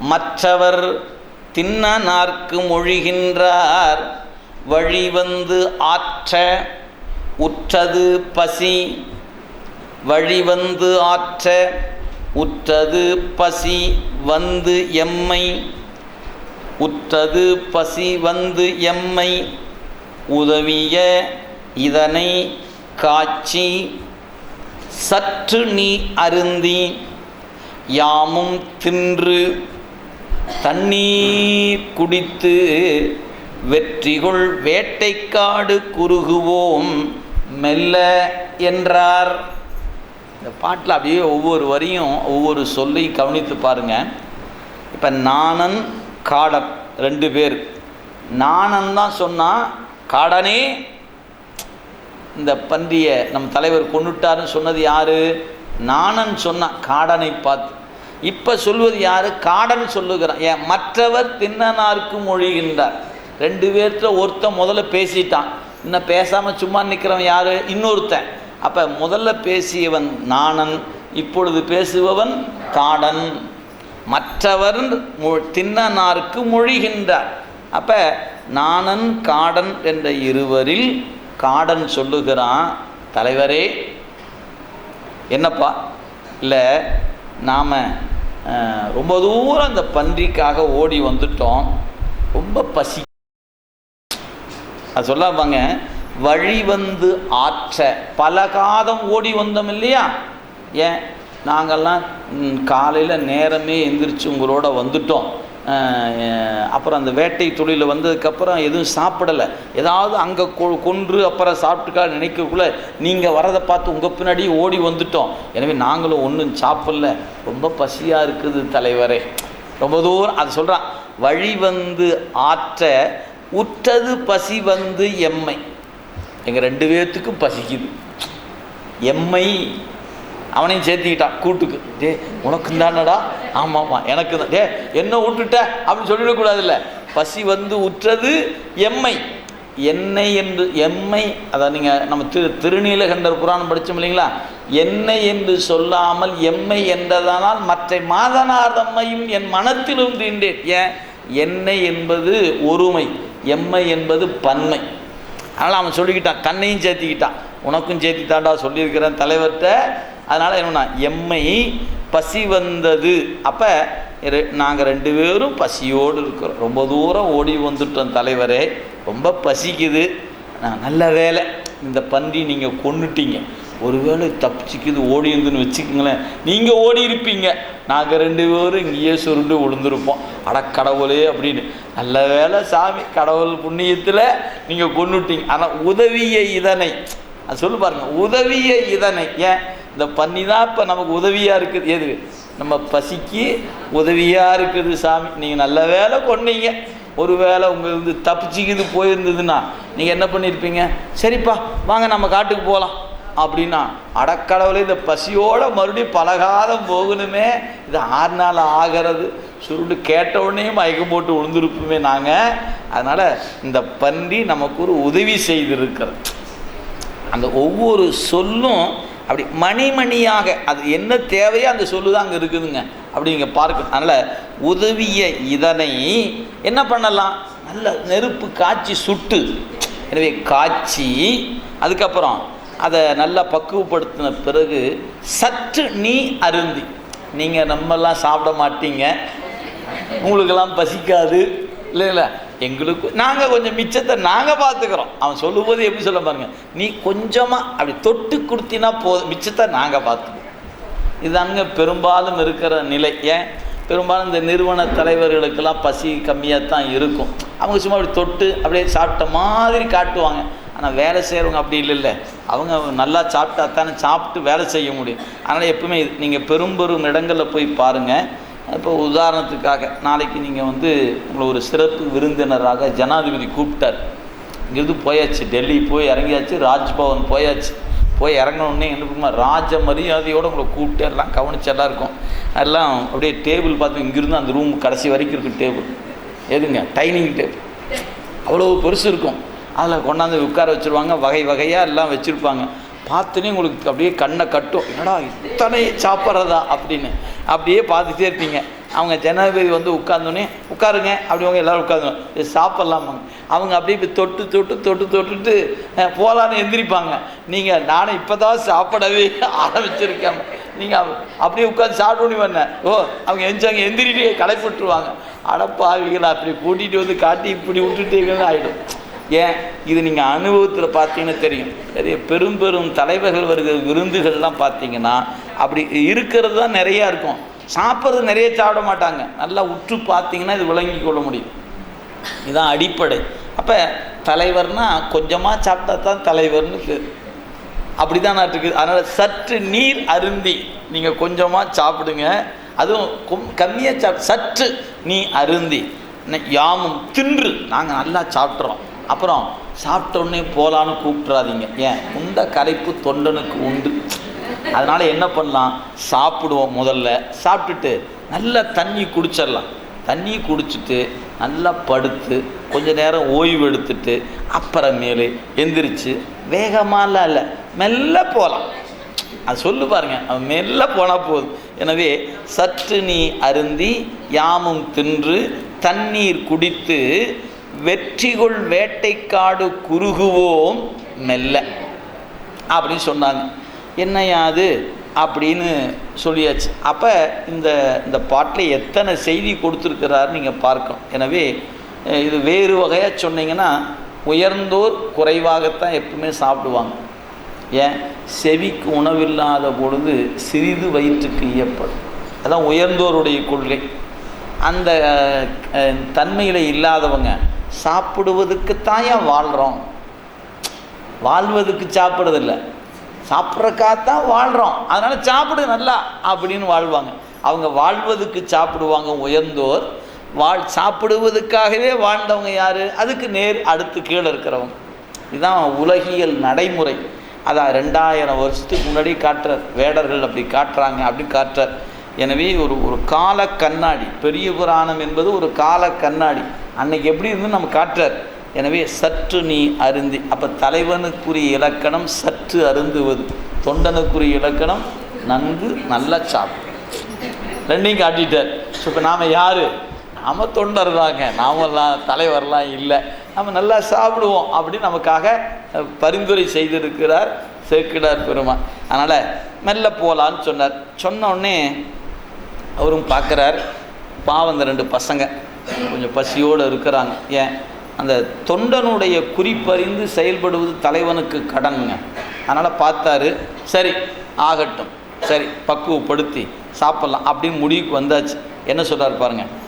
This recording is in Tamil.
மற்றவர் தின்ன நார்க்கு மொழிகின்றார். வழிவந்து ஆற்ற உற்றது பசி. வழிவந்து ஆற்ற உற்றது பசி வந்து எம்மை. உற்றது பசி வந்து எம்மை. உதவிய இதனை காட்சி. சற்று நீ அருந்தி யாமும் தின்று. தண்ணீர் குடித்து வெற்றிகுள் வேட்டைக்காடு குறுகுவோம் மெல்ல என்றார். இந்த பாட்டில் அப்படியே ஒவ்வொரு வரியும் ஒவ்வொரு சொல்லையும் கவனித்து பாருங்கள் இப்போ நாணன் காடன் ரெண்டு பேர். நாணன் தான் சொன்னால் காடனே இந்த பன்றியை நம் தலைவர் கொண்டுட்டாருன்னு சொன்னது யார்? நாணன் சொன்னான் காடனை பார்த்து இப்போ சொல்வது யார்? காடன் சொல்லுகிறான். ஏன் மற்றவர் தின்னனாருக்கு மொழிகின்றார். ரெண்டு பேர்த்துல ஒருத்தன் முதல்ல பேசிட்டான். இன்னும் பேசாமல் சும்மா நிற்கிறவன் யார்? இன்னொருத்தன். அப்போ முதல்ல பேசியவன் நாணன் இப்பொழுது பேசுபவன் காடன். மற்றவர் மொ- தின்னனாருக்கு மொழிகின்றார். அப்போ நாணன் காடன் என்ற இருவரில் காடன் சொல்லுகிறான் தலைவரே என்னப்பா? இல்லை நாம் ரொம்ப தூரம் அந்த பன்றிக்காக ஓடி வந்துட்டோம். ரொம்ப பசி. அது சொல்லாமாங்க வழி வந்து ஆற்ற. பல காதம் ஓடி வந்தோம் இல்லையா? ஏன்? நாங்கள்லாம் காலையில் நேரமே எந்திரிச்சு உங்களோட வந்துட்டோம். அப்புறம் அந்த வேட்டை தொழிலில் வந்ததுக்கப்புறம் எதுவும் சாப்பிடலை. ஏதாவது அங்கே கொ கொன்று அப்புறம் சாப்பிட்டுக்கா நினைக்கக்குள்ள நீங்கள் வரதை பார்த்து உங்கள் பின்னாடி ஓடி வந்துட்டோம். எனவே நாங்களும் ஒன்றும் சாப்பிடல. ரொம்ப பசியாக இருக்குது தலைவரே. ரொம்ப தூரம் அது சொல்கிறான் வழி வந்து ஆற்ற உற்றது பசி வந்து எம்மை. எங்கள் ரெண்டு பேர்த்துக்கும் பசிக்குது. எம்மை அவனையும் சேர்த்திக்கிட்டான் கூட்டுக்கு. டே உனக்கு தானடா ஆமாம் ஆமாம் எனக்கு தான் டே என்ன விட்டுட்ட? அப்படின்னு சொல்லிடக்கூடாதுல்ல. பசி வந்து உற்றது எம்மை. என்னை என்று எம்மை அதான் நீங்கள் நம்ம திரு திருநீலகண்டர் புராணம் படித்தோம் இல்லைங்களா? என்னை என்று சொல்லாமல் எம்மை என்றதானால் மற்ற மாதனார்தம்மையும் என் மனத்திலும் தீண்டேன். ஏன்? என்னை என்பது ஒருமை எம்மை என்பது பன்மை. அதனால் அவன் சொல்லிக்கிட்டான் கண்ணையும் சேர்த்திக்கிட்டான். உனக்கும் சேர்த்தித்தாண்டா சொல்லியிருக்கிறேன் தலைவர்கிட்ட. அதனால் என்னன்னா எம்மை பசி வந்தது. அப்போ நாங்கள் ரெண்டு பேரும் பசியோடு இருக்கிறோம். ரொம்ப தூரம் ஓடி வந்துட்டோம் தலைவரே. ரொம்ப பசிக்குது. நான் நல்ல வேலை இந்த பன்றி நீங்கள் கொண்டுட்டீங்க ஒருவேளை தப்பிச்சிக்குது ஓடி இருந்துன்னு வச்சுக்கோங்களேன். நீங்கள் ஓடி இருப்பீங்க. நாங்கள் ரெண்டு பேரும் இங்கேயே சுருண்டு விழுந்திருப்போம். அட கடவுளே அப்படின்னு. நல்ல வேலை சாமி கடவுள் புண்ணியத்தில் நீங்கள் கொண்டுட்டீங்க ஆனால் உதவிய இதனை அது சொல்லு பாருங்கள் உதவிய இதனை ஏன்? இந்த பண்ணி தான் இப்போ நமக்கு உதவியாக இருக்குது. எது? நம்ம பசிக்கு உதவியாக இருக்குது சாமி. நீங்கள் நல்ல வேலை கொன்னீங்க ஒரு வேளை உங்கள் வந்து தப்பிச்சிக்கிது போயிருந்ததுன்னா நீங்கள் என்ன பண்ணியிருப்பீங்க சரிப்பா வாங்க நம்ம காட்டுக்கு போகலாம் அப்படின்னா அடக்கடவுளே இந்த பசியோட மறுபடியும் பலகாலம் போகணுமே. இது ஆறு நாள் ஆகிறது. சுருண்டு கேட்ட உடனே மயக்கம் போட்டு விழுந்திருப்போமே நாங்கள் அதனால் இந்த பன்றி நமக்கு ஒரு உதவி செய்திருக்கிறது. அந்த ஒவ்வொரு சொல்லும் அப்படி மணிமணியாக அது என்ன தேவையோ அந்த சொல்லு தான் அங்கே இருக்குதுங்க. அப்படி இங்கே பார்க்கணும். அதனால் உதவிய இதனை என்ன பண்ணலாம்? நல்ல நெருப்பு காய்ச்சி சுட்டு. எனவே காய்ச்சி அதுக்கப்புறம் அதை நல்லா பக்குவப்படுத்தின பிறகு சற்று நீ அருந்தி. நீங்கள் நம்மெல்லாம் சாப்பிட மாட்டீங்க. உங்களுக்கெல்லாம் பசிக்காது. இல்லைங்களா? எங்களுக்கு நாங்கள் கொஞ்சம் மிச்சத்தை நாங்கள் பார்த்துக்குறோம். அவன் சொல்லும்போது எப்படி சொல்ல பாருங்கள் நீ கொஞ்சமாக அப்படி தொட்டு கொடுத்தினா போதும். மிச்சத்தை நாங்கள் பார்த்துக்குவோம் இதாங்க பெரும்பாலும் இருக்கிற நிலை. ஏன்? பெரும்பாலும் இந்த நிறுவன தலைவர்களுக்கெல்லாம் பசி கம்மியாக தான் இருக்கும். அவங்க சும்மா அப்படி தொட்டு அப்படியே சாப்பிட்ட மாதிரி காட்டுவாங்க. ஆனால் வேலை செய்கிறவங்க அப்படி இல்லைல்ல. அவங்க நல்லா சாப்பிட்டா தானே சாப்பிட்டு வேலை செய்ய முடியும். அதனால் எப்பவுமே நீங்கள் பெரும்பெரும் இடங்களில் போய் பாருங்கள் இப்போ உதாரணத்துக்காக நாளைக்கு நீங்கள் வந்து உங்களை ஒரு சிறப்பு விருந்தினராக ஜனாதிபதி கூப்பிட்டார். இங்கிருந்து போயாச்சு டெல்லி போய் இறங்கியாச்சு ராஜ்பவன் போயாச்சு. போய் இறங்கினோடனே என்ன பண்ணுமா ராஜ மரியாதையோடு உங்களை கூப்பிட்டு எல்லாம் கவனிச்சு எல்லாம் இருக்கும் எல்லாம் அப்படியே டேபிள் பார்த்து இங்கிருந்து அந்த ரூம் கடைசி வரைக்கும் இருக்கும் டேபிள் எதுங்க? டைனிங் டேபிள் அவ்வளோ பெருசு இருக்கும். அதில் கொண்டாந்து உட்கார வச்சுருவாங்க வகை வகையாக எல்லாம் வச்சுருப்பாங்க. பார்த்துனே உங்களுக்கு அப்படியே கண்ணை கட்டும். என்னடா இத்தனை சாப்பிட்றதா? அப்படின்னு. அப்படியே பார்த்துட்டே இருப்பீங்க. அவங்க ஜனாதிபதி வந்து உட்காந்தோன்னே உட்காருங்க. அப்படி அவங்க எல்லோரும் உட்காந்து சாப்பிட்லாமாங்க? அவங்க அப்படியே இப்படி தொட்டு தொட்டு தொட்டு தொட்டுட்டு போகலான்னு எந்திரிப்பாங்க. நீங்கள் நானும் இப்போ தான் சாப்பிடவே ஆரம்பிச்சிருக்காங்க நீங்கள் அப்படியே உட்காந்து சாப்பிடணும் பண்ண ஓ அவங்க எஞ்சாங்க எந்திரிட்டு களைப்பட்டுருவாங்க. அடப்பாவிகளை அப்படி கூட்டிகிட்டு வந்து காட்டி இப்படி விட்டுட்டீங்கன்னு ஆகிடும் ஏன்? இது நீங்கள் அனுபவத்தில் பார்த்தீங்கன்னா தெரியும். நிறைய பெரும் பெரும் தலைவர்கள் வருகிற விருந்துகள்லாம் பார்த்தீங்கன்னா அப்படி இருக்கிறது தான் நிறையா இருக்கும். சாப்பிட்றது நிறைய சாப்பிட மாட்டாங்க. நல்லா உற்று பார்த்தீங்கன்னா இது விளங்கி கொள்ள முடியும். இதுதான் அடிப்படை. அப்போ தலைவர்னால் கொஞ்சமாக சாப்பிட்டா தான் தலைவர்னு பேர் அப்படி தான் இருக்குது. அதனால் சற்று நீர் அருந்தி நீங்கள் கொஞ்சமாக சாப்பிடுங்க. அதுவும் கம் கம்மியாக சாப் சற்று நீ அருந்தி. யாமும் தின்று நாங்கள் நல்லா சாப்பிட்றோம். அப்புறம் சாப்பிட்டோன்னே போகலான்னு கூப்பிட்றாதீங்க ஏன்? உண்ட கரைப்பு தொண்டனுக்கு உண்டு. அதனால் என்ன பண்ணலாம்? சாப்பிடுவோம் முதல்ல. சாப்பிட்டுட்டு நல்லா தண்ணி குடிச்சிடலாம். தண்ணி குடிச்சிட்டு நல்லா படுத்து கொஞ்ச நேரம் ஓய்வு எடுத்துட்டு அப்புறமேலு எந்திரிச்சு வேகமாலாம் இல்லை. மெல்ல போகலாம் அது சொல்லு பாருங்க. அவன் மெல்ல போனால் போதும். எனவே சற்று நீ அருந்தி யாமும் தின்று தண்ணீர் குடித்து வெற்றிகொள் வேட்டைக்காடு குறுகுவோம் மெல்ல. அப்படின்னு சொன்னாங்க. என்னையா அது? அப்படின்னு சொல்லியாச்சு. அப்போ இந்த இந்த பாட்டில் எத்தனை செய்தி கொடுத்துருக்கிறாரு நீங்கள் பார்க்கணும். எனவே இது வேறு வகையாக சொன்னீங்கன்னா உயர்ந்தோர் குறைவாகத்தான் எப்பவுமே சாப்பிடுவாங்க. ஏன்? செவிக்கு உணவில்லாத பொழுது சிறிது வயிற்றுக்கு ஈயப்படும் அதான் உயர்ந்தோருடைய கொள்கை. அந்த தன்மையில் இல்லாதவங்க சாப்பிடுவதுக்குத்தான் ஏன் வாழ்கிறோம் வாழ்வதுக்கு சாப்பிட்றதில்ல. சாப்பிட்றக்காகத்தான் வாழ்கிறோம் அதனால் சாப்பிடு நல்லா அப்படின்னு வாழ்வாங்க. அவங்க வாழ்வதுக்கு சாப்பிடுவாங்க உயர்ந்தோர். வாழ் சாப்பிடுவதற்காகவே வாழ்ந்தவங்க யார்? அதுக்கு நேர் அடுத்து கீழே இருக்கிறவங்க. இதுதான் உலகியல் நடைமுறை. அதான் ரெண்டாயிரம் வருஷத்துக்கு முன்னாடி காட்டுறார். வேடர்கள் அப்படி காட்டுறாங்க அப்படி காட்டுறார். எனவே ஒரு ஒரு கால கண்ணாடி பெரிய புராணம் என்பது ஒரு கால கண்ணாடி அன்னைக்கு எப்படி இருந்து நம்ம காட்டுறார். எனவே சற்று நீ அருந்தி. அப்போ தலைவனுக்குரிய இலக்கணம் சற்று அருந்துவது. தொண்டனுக்குரிய இலக்கணம் நன்கு நல்லா சாப்பிடும் ரெண்டையும் காட்டிட்டார். ஸோ இப்போ நாம் யார்? நாம தொண்டர் தாங்க நாமெல்லாம் தலைவர்லாம் இல்லை. நம்ம நல்லா சாப்பிடுவோம் அப்படின்னு நமக்காக பரிந்துரை செய்திருக்கிறார் சேர்க்கிறார் பெருமான். அதனால் மெல்ல போகலான்னு சொன்னார். சொன்ன உடனே அவரும் பார்க்குறார். பாவம் இந்த ரெண்டு பசங்க. கொஞ்சம் பசியோடு இருக்கிறாங்க. ஏன்? அந்த தொண்டனுடைய குறிப்பறிந்து செயல்படுவது தலைவனுக்கு கடனுங்க. அதனால் பார்த்தாரு சரி ஆகட்டும். சரி பக்குவப்படுத்தி சாப்பிட்லாம் அப்படின்னு முடிவுக்கு வந்தாச்சு. என்ன சொல்கிறார் பாருங்கள்